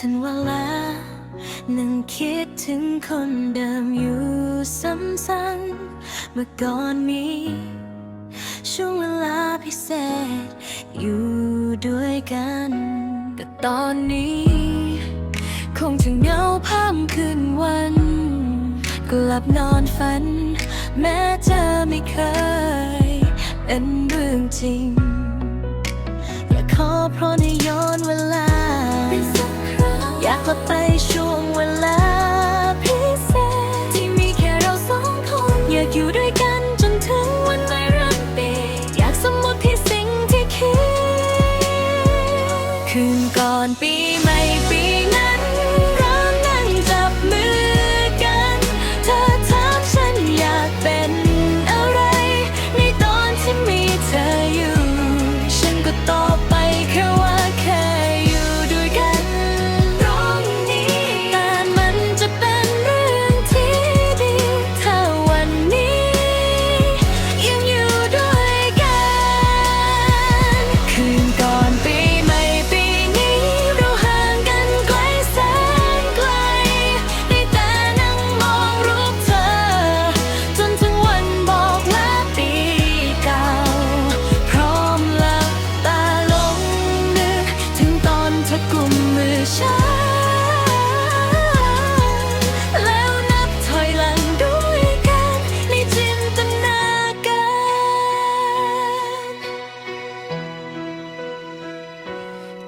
นั่งคิดถึงคนเดิมอยู่ซ้ำๆเมื่อก่อนมีช่วงเวลาพิเศษ อยู่ด้วยกัน แต่ตอนนี้ คงจะเหงาพร่ำคืนวัน กลับนอนฝัน แม้เธอไม่เคย เป็นเรื่องจริงอยากขอเพราะในย้อนเวลา อยาไปช่วงเวลาพิเศษ ที่มีแค่เราสองคน อยากอยู่ด้วยกันจนถึงวันในรันปีอยากสมมติที่สิ่งที่คิด คืนก่อนปี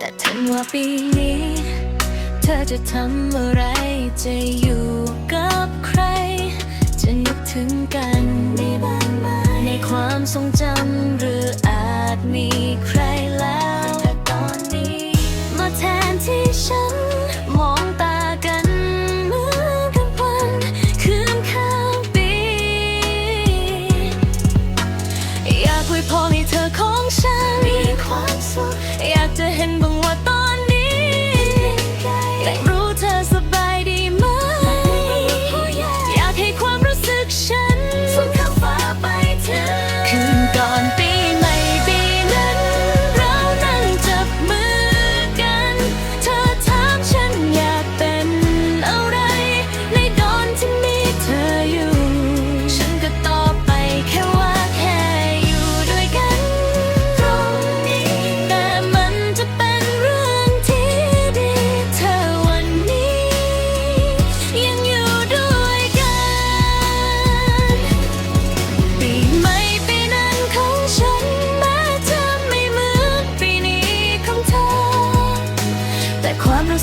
แต่ถึงว่าปีนี้ เธอจะทำอะไร จะอยู่กับใคร จะนึกถึงกันในบ้างไหมในความทรงจำหรืออาจมีใครแล้วแต่ตอนนี้ มาแทนที่ฉัน วยพรให้เธอของฉัน มีความสุข อยากจะเห็นบ้างว่าตอนนี้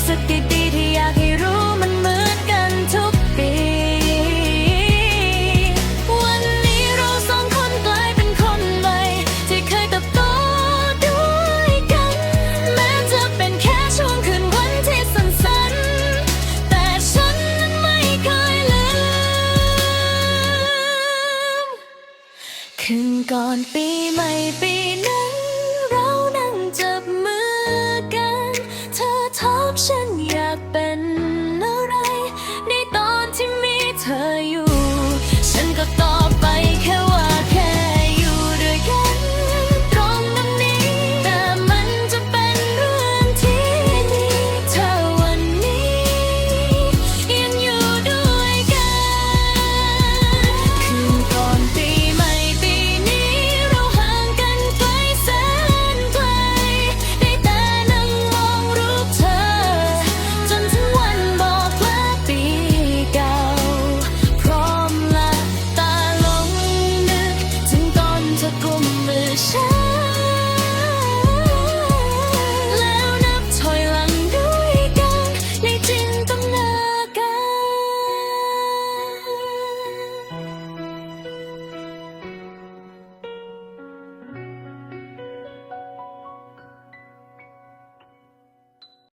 รู้สึกดีๆที่อยากให้รู้มันเหมือนกันทุกปี วันนี้เราสองคนกลายเป็นคนใหม่ ที่เคยเติบโตด้วยกัน แม้จะเป็นแค่ช่วงคืนวันที่สั้นๆ แต่ฉันนั้นไม่เคยลืม คืนก่อนปี